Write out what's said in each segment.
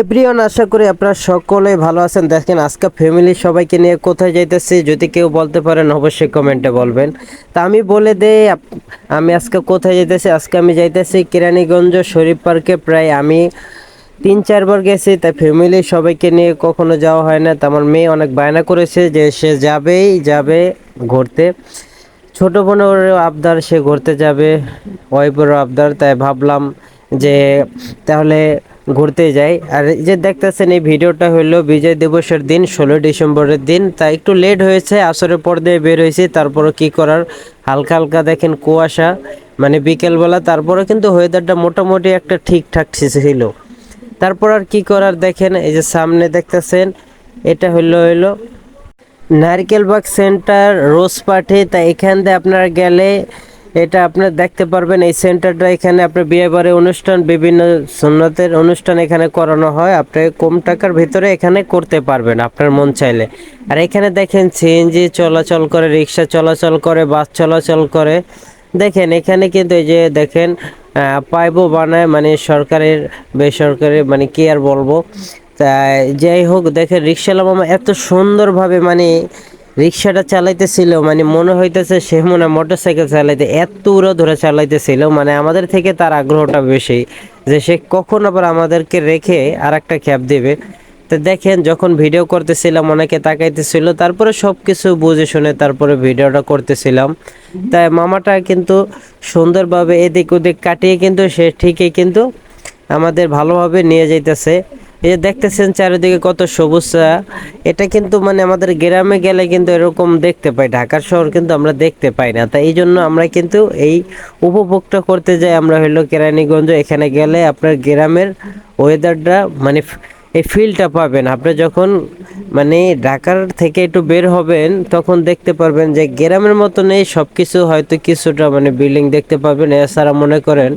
Everyone, আশা করি আপনারা সকলেই ভালো আছেন। দেখেন, আজকে ফ্যামিলি সবাইকে নিয়ে কোথায় যাইতেছি, যদি কেউ বলতে পারেন অবশ্যই কমেন্টে বলবেন। তা আমি বলে দেই আমি আজকে কোথায় যাইতেছি? আজকে আমি যাইতেছি কেরানীগঞ্জ শরীফ পার্কে। প্রায় আমি তিন চারবার গেছি, তাই ফ্যামিলি সবাইকে নিয়ে কখনো যাওয়া হয় না। তা আমার মেয়ে অনেক বায়না করেছে যে সে যাবেই, যাবে ঘুরতে। ছোটো বোনের আবদার, সে ঘুরতে যাবে, ওয়াইফেরও আবদার। তাই ভাবলাম যে তাহলে ঘুরতে যাই। আর এই যে দেখতেছেন, এই ভিডিওটা হলো বিজয় দিবসের দিন, ষোলো ডিসেম্বরের দিন। তা একটু লেট হয়েছে, আসরের পর দিয়ে বের হয়েছি। তারপরও কি করার? হালকা হালকা দেখেন কুয়াশা মানে বিকেলবেলা। তারপরে কিন্তু ওয়েদারটা মোটামুটি একটা ঠিকঠাক ছিল। তারপর আর কি করার দেখেন, এই যে সামনে দেখতেছেন, এটা হলো হলো নারকেলবাগ সেন্টার রোজ পার্টি তা এখান দিয়ে আপনারা গেলে এটা আপনার দেখতে পারবেন, এই সেন্টারটা এখানে আপনার বিয়েবাড়ি অনুষ্ঠান, বিভিন্ন সুন্নতের অনুষ্ঠান এখানে করানো হয়। আপনি কম টাকার ভিতরে এখানে করতে পারবেন আপনার মন চাইলে। আর এখানে দেখেন সিএনজি চলাচল করে, রিক্সা চলাচল করে, বাস চলাচল করে। দেখেন, এখানে কিন্তু এই যে দেখেন পাইপও বানায় মানে সরকারের, বেসরকারি মানে কি আর বলব? তাই যাই হোক, দেখেন রিক্সাওয়ালা মামা এত সুন্দরভাবে মানে রিক্সাটা চালাইতেছিল মানে মনে হইতেছে সে মনে মোটর সাইকেল চালাইতে, এত উড়ো ধরে চালাইতেছিল মানে আমাদের থেকে তার আগ্রহটা বেশি যে সে কখন আবার আমাদেরকে রেখে আর একটা ক্যাব দেবে। তো দেখেন, যখন ভিডিও করতেছিলাম, অনেকে তাকাইতেছিল, তারপরে সব কিছু বুঝে শুনে তারপরে ভিডিওটা করতেছিলাম। তাই মামাটা কিন্তু সুন্দরভাবে এদিক ওদিক কাটিয়ে কিন্তু সে ঠিকই কিন্তু আমাদের ভালোভাবে নিয়ে যাইতেছে। এই যে দেখতেছেন চারিদিকে কত সবুজ এটা কিন্তু মানে আমাদের গ্রামে গেলে কিন্তু এরকম দেখতে পাই। ঢাকার শহর কিন্তু আমরা দেখতে পাই না। তাই এই জন্য আমরা কিন্তু এই উপভোগটা করতে যাই আমরা হইল কেরানীগঞ্জ। এখানে গেলে আপনার গ্রামের ওয়েদারটা মানে এই ফিলটা পাবেন। আপনি যখন মানে ঢাকার থেকে একটু বের হবেন, তখন দেখতে পারবেন যে গ্রামের মতো নেই সব কিছু হয়তো কিছুটা মানে বিল্ডিং দেখতে পাবেন। এছাড়া মনে করেন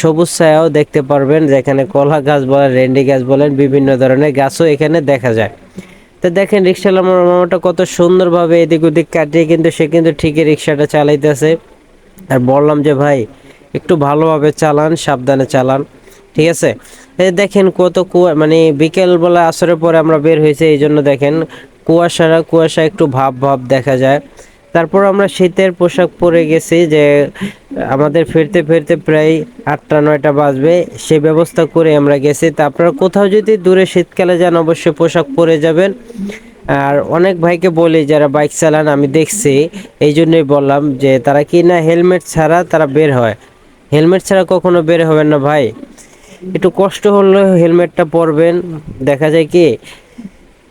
সবুজ ছায়াও দেখতে পারবেন, যেখানে কলা গাছ বলেন, রেন্ডি গাছ বলেন, বিভিন্ন ধরনের গাছও এখানে দেখা যায়। তো দেখেন রিক্সাওয়ালা মামাটা কত সুন্দরভাবে এদিক ওদিক কাটিয়ে কিন্তু সে কিন্তু ঠিকই রিক্সাটা চালাইতেছে। আর বললাম যে, ভাই, একটু ভালোভাবে চালান, সাবধানে চালান। ঠিক আছে? দেখেন কত কুয়া মানে বিকেলবেলা আসরের পরে আমরা বের হয়েছে, এই জন্য দেখেন কুয়াশারা কুয়াশা একটু ভাব ভাব দেখা যায়। তারপর আমরা শীতের পোশাক পরে গেছি যে, আমাদের ফিরতে ফিরতে প্রায় আটটা, নয়টা বাজবে। সে ব্যবস্থা করে আমরা গেছি। তা আপনারা কোথাও যদি দূরে শীতকালে যান, অবশ্যই পোশাক পরে যাবেন। আর অনেক ভাইকে বলি, যারা বাইক চালান, আমি দেখছি, এই জন্যই বললাম যে, তারা কি না হেলমেট ছাড়া তারা বের হয়। হেলমেট ছাড়া কখনো বের হবেন না ভাই। একটু কষ্ট হলেও হেলমেটটা পরবেন। দেখা যায় কি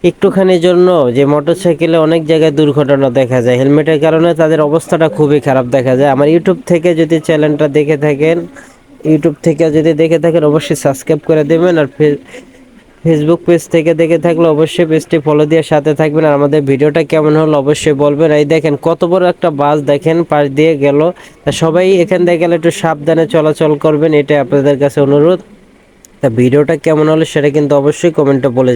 একটুখানির জন্য যে মোটরসাইকেলে অনেক জায়গায় দুর্ঘটনা দেখা যায়, হেলমেটের কারণে তাদের অবস্থাটা খুবই খারাপ দেখা যায়। আমার ইউটিউব থেকে যদি চ্যানেলটা দেখে থাকেন ইউটিউব থেকে যদি দেখে থাকেন, অবশ্যই সাবস্ক্রাইব করে দেবেন আর ফেসবুক পেজ থেকে দেখে থাকলে অবশ্যই পেজটি ফলো দিয়ে সাথে থাকবেন আর আমাদের ভিডিওটা কেমন হলো অবশ্যই বলবেন। এই দেখেন কত বড় একটা বাস দেখেন, পাশ দিয়ে গেল। তা সবাই এখান থেকে গেলে একটু সাবধানে চলাচল করবেন, এটাই আপনাদের কাছে অনুরোধ। তা ভিডিওটা কেমন হলো সেটা কিন্তু অবশ্যই কমেন্টে বলে